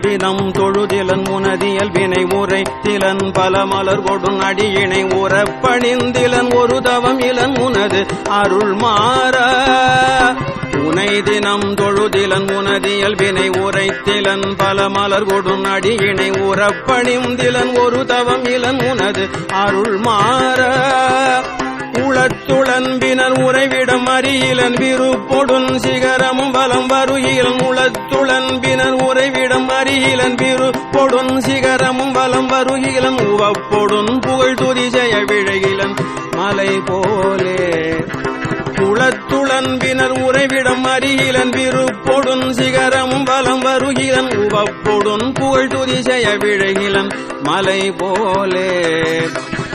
தினம் தொழுதிலன் முனதியல் வினை உரை திலன் பல மலர் கொடும் அடியினை உறப்பணிந்திலன் ஒரு தவம் இளன் உனது அருள் மாற. உனை தினம் தொழுதிலன் உனதியல் வினை உரைத்திலன் பல மலர் கொடும் அடியினை உறப்பணிந்திலன் ஒரு தவம் இளன் உனது அருள் மாற. உளத்துளன்பினர் உறைவிடம் அறியிலன் விருப்பொடுன் சிகரமும் பலம் வருகிலன் உளத்துளன்பினர் இளன் அறியிலன் விருப்பொடுன் சிகரமும் பலம் வருகிலன் உவப்பொடுன் புகழ் துதிசெய விழகிலன் மலை போலே. குளத்துளன்பினர் உறைவிடம் அருகிலன் விரு பொடுன் சிகரமும் பலம் வருகிலன் உவப்பொடுன் புகழ் துதிசெய விழகிலன் மலை போலே.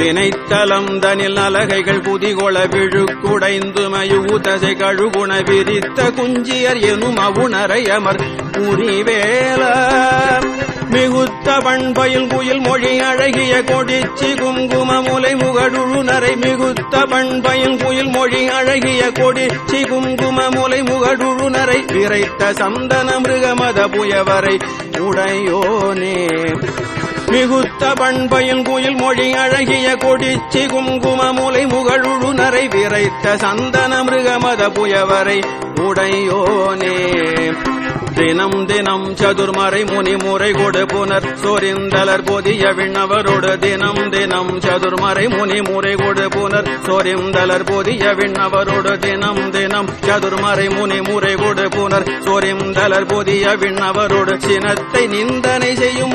வினைத்தலம் தனில் அலகைகள் புதிகொள விழுக்குடைந்து மயுதசை கழுகுண விரித்த குஞ்சியர் எனும் அவுணரை அமர் புரிவேல. மிகுத்த பண்பயில் குயில் மொழி அழகிய கொடிச்சி குங்கும முலை முகடுழுநரை மிகுத்த பண்பயில் குயில் மொழி அழகிய கொடிச்சி குங்கும முலை முகடுழுநரை விரைத்த சந்தன மிருகமத புயவரை உடையோனே. மிகுத்த பண்பையின் குயில் மொழி அழகிய கொடிச்சி குங்கும மூலை முகழுழு நரை விரைத்த சந்தன மிருகமத புயவரை உடையோனே. தினம் தினம் சதுர்மறை முனி முறை கொடு புனர் சோரிந்தலர் பொதிய விண்ணவரோடு தினம் தினம் சதுர்மறை முனி முறை கொடு புனர் சோரிந்தலர் பொதிய விண்ணவரோடு தினம் தினம் சதுர்மறை முனி முறை கொடு புனர் சோரிந்தலர் பொதிய விண்ணவரோடு சினத்தை நிந்தனை செய்யும்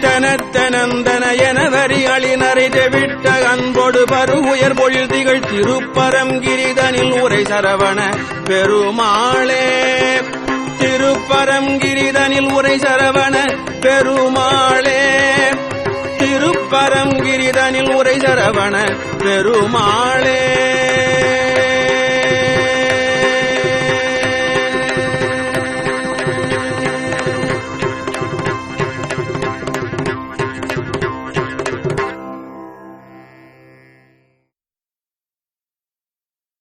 தனத்தனந்தன என வரி தெவிட்ட அன்போடு பருவுயர் பொழில் திகழ் திருப்பரங்கிரிதனில் உரை சரவண பெருமாளே. திருப்பரங்கிரிதனில் உரை சரவண பெருமாளே. திருப்பரங்கிரிதனில் உரை சரவண பெருமாளே.